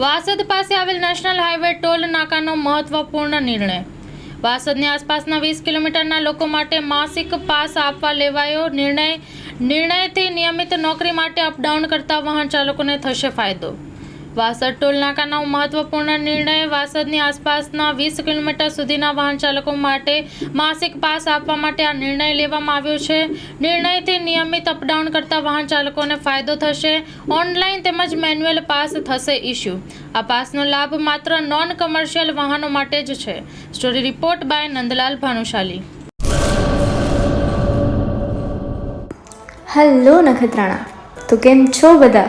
વાસદ પાસે આવેલ national highway toll નાકાનો મહત્વપૂર્ણ નિર્ણય. વાસદની આસપાસના વીસ કિલોમીટરના લોકો માટે માસિક પાસ આપવા લેવાયો નિર્ણય. નિર્ણયથી નિયમિત નોકરી માટે અપડાઉન કરતા વાહન ચાલકોને થશે ફાયદો. વાસદ ટોલ નાકાનો મહત્વપૂર્ણ નિર્ણય વાસદની આસપાસના વીસ કિલોમીટર સુધીના વાહન ચાલકો માટે માસિક પાસ આપવા માટે આ નિર્ણય લેવામાં આવ્યો છે. નિર્ણયથી નિયમિત અપડાઉન કરતા વાહન ચાલકોને ફાયદો થશે. ઓનલાઈન તેમજ મેન્યુઅલ પાસ થશે ઇસ્યુ આ પાસનો લાભ માત્ર નોન કમર્શિયલ વાહનો માટે જ છે. Story report by Nandlal Bhanushali. Hello Nakhatrana. તો કેમ છો બધા?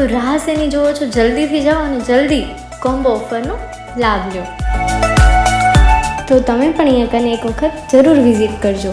તો રાહ શેની જોવો છો? જલ્દીથી જાઓ અને જલ્દી કોમ્બો ઓફરનો લાભ લો. તો તમે પણ અહીંયા કને એક વખત જરૂર વિઝિટ કરજો.